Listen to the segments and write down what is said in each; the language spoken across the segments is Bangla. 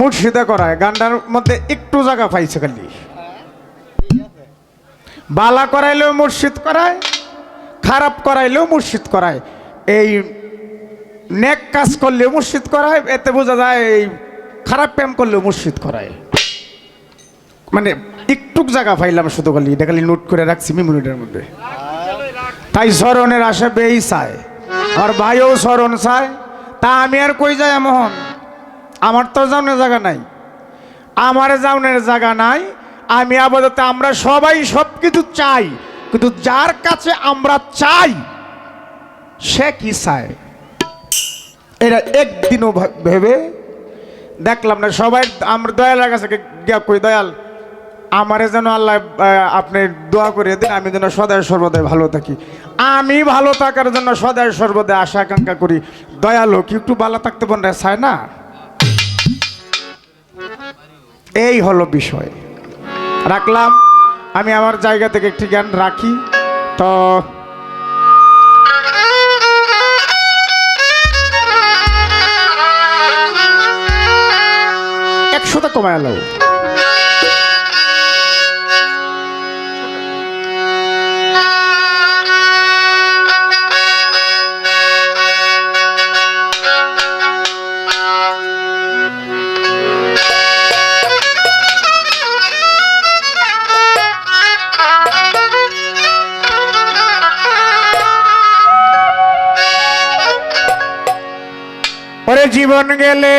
মুর্শিদা করায় গান্ডার মধ্যে একটু জায়গা পাইছে খালি। বালা করাইলেও মুর্শিদ করায়, খারাপ করাইলেও মুর্শিদ করায়। এই নেক কাজ করলেও মুর্শিদ করায়, এতে বোঝা যায় এই খারাপ প্রেম করলেও মুর্শিদ করায়। মানে একটুক জায়গা পাইলাম শুধু খালি, এটা খালি নোট করে রাখছি মেমোরিটার মধ্যে। তাই স্মরণের আশা বেই চায়, আর ভাইও স্মরণ চায়, তা আমি আর কই যাই মোহন আমার তো যাওনের জায়গা নাই। আমার যাওনের জায়গা নাই। আমি আপাতত আমরা সবাই সব কিছু চাই। কিন্তু যার কাছে আমরা চাই, সে কি চায়? এটা একদিনও ভেবে দেখলাম না। সবাই আমরা দয়ালের কাছে কই, দয়াল, আমারে যেন আল্লাহ আপনি দোয়া করে দিন, আমি যেন সদায় সর্বদাই ভালো থাকি। আমি ভালো থাকার জন্য সদায় সর্বদাই আশা আকাঙ্ক্ষা করি। দয়ালু কি একটু ভালো থাকতে পারে চায় না? এই হলো বিষয়। রাখলাম, আমি আমার জায়গা থেকে একটি জ্ঞান রাখি। তো একশোটা কমায় আলো জীবন গেলে।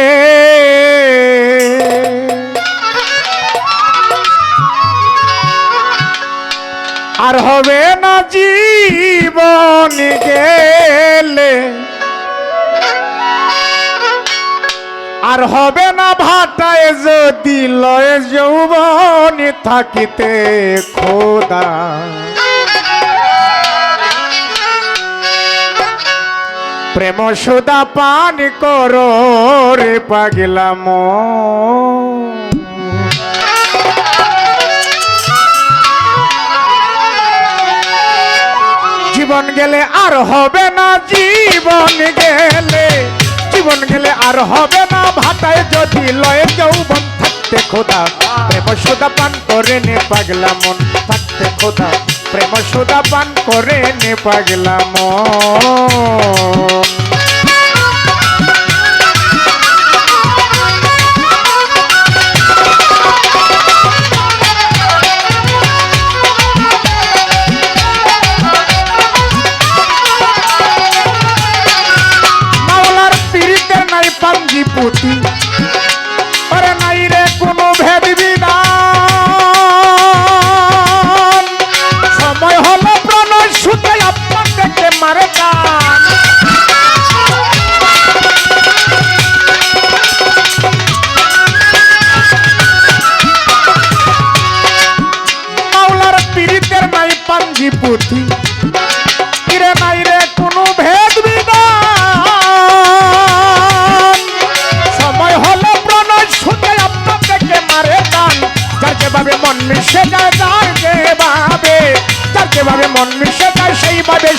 আর হবে না জীবন গেলে। আর হবে না ভাটায় যদি লয় যৌবন থাকিতে খোদা। প্রেম সুদা পান করো রে পাগলাম জীবন গেলে আর হবে না, জীবন গেলে। জীবন গেলে আর হবে না, ভাটায় যদি লয়ে যৌবন থাকতে খোদা। প্রেম সুদা পান করে নে পাগলা মন, থাকতে খোদা। প্রেম সুদা পান করে নে পাগলা মন।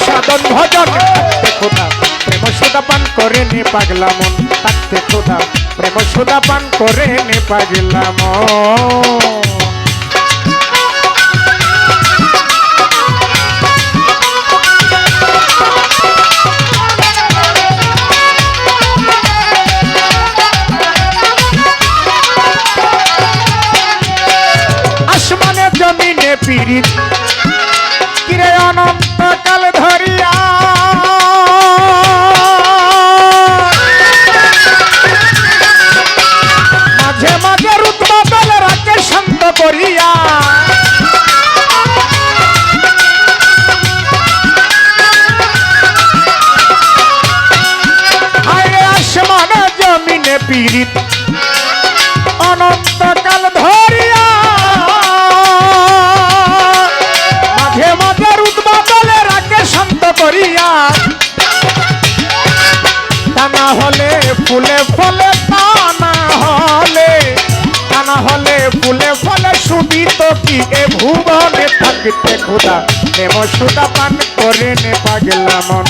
সাধন ভজন। থাকতে খোদা প্রেম সুদা পান করে নে পাগলা মন। থাকতে খোদা প্রেম সুদা পান করে নে পাগলা মন। আসমানে পিরিত অনন্তকাল ধরিয়া মাঝে মাঝে উদ্বাদলে রাখে শান্ত করিয়া তা না হলে ফুলে ফলে তা না হলে তা না হলে ফুলে ফলে, সুবিত কি এ ভুবনে থাকিতে খুদা প্রেম সুদা পান করে নে পাগলা মন,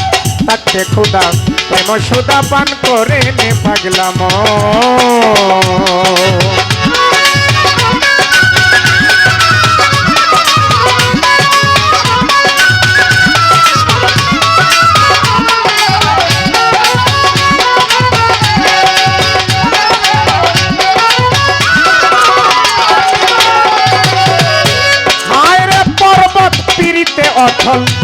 থাকতে খুদা প্রেম সুদা পান করে নে পাগলাম অথল।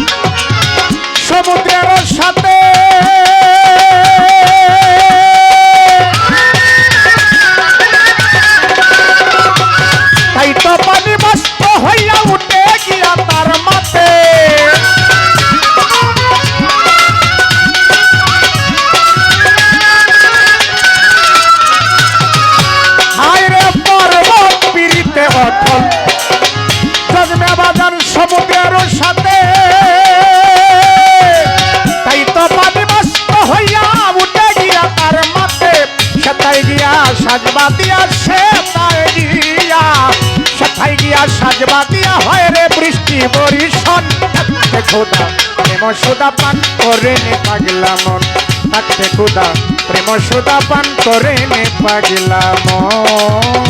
সাজবা দিয়া সেটাই গিয়া সেটাই গিয়া সাজবা দিয়া হয় রে বৃষ্টি বরিশন। থাকতে খোদা প্রেম সুদা পান করে নে পাগলা মন। থাকতে খোদা প্রেম পান করে নে পাগলা মন।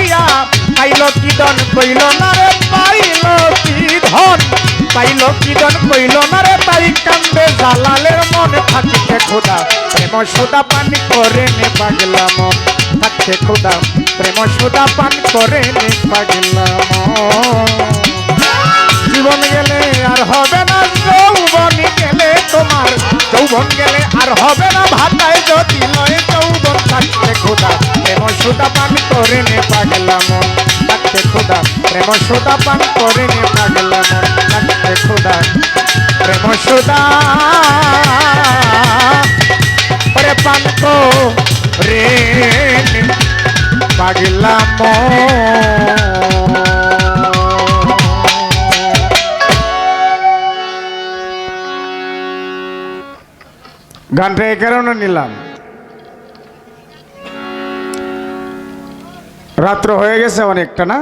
বসিয়া পাইল কি দন, কইল না রে, পাইল কি ধন? পাইল কি দন, কইল না রে তাই কান্দে জালালের মনে থাকিতে খোদা প্রেম সুদা পানি করে নে পাগলা মন, থাকতে খোদা প্রেম সুদা পান করে নে পাগলা জীবন গেলে আর হবে না, যৌবন গেলে তোমার। যৌবন গেলে আর হবে না, ভাতায় যদি নয় যৌবন থাকতে খোদা প্রেম সুদা পান করে নে পাগলা মন। থাকতে খোদা প্রেম সুদা পান করে নে পাগলা মন। থাকতে খোদা প্রেম সুদা পরে পান করে নে পাগলা গানটা এই কারণে নিলাম। রাত্র হয়ে গেছে অনেকটা না?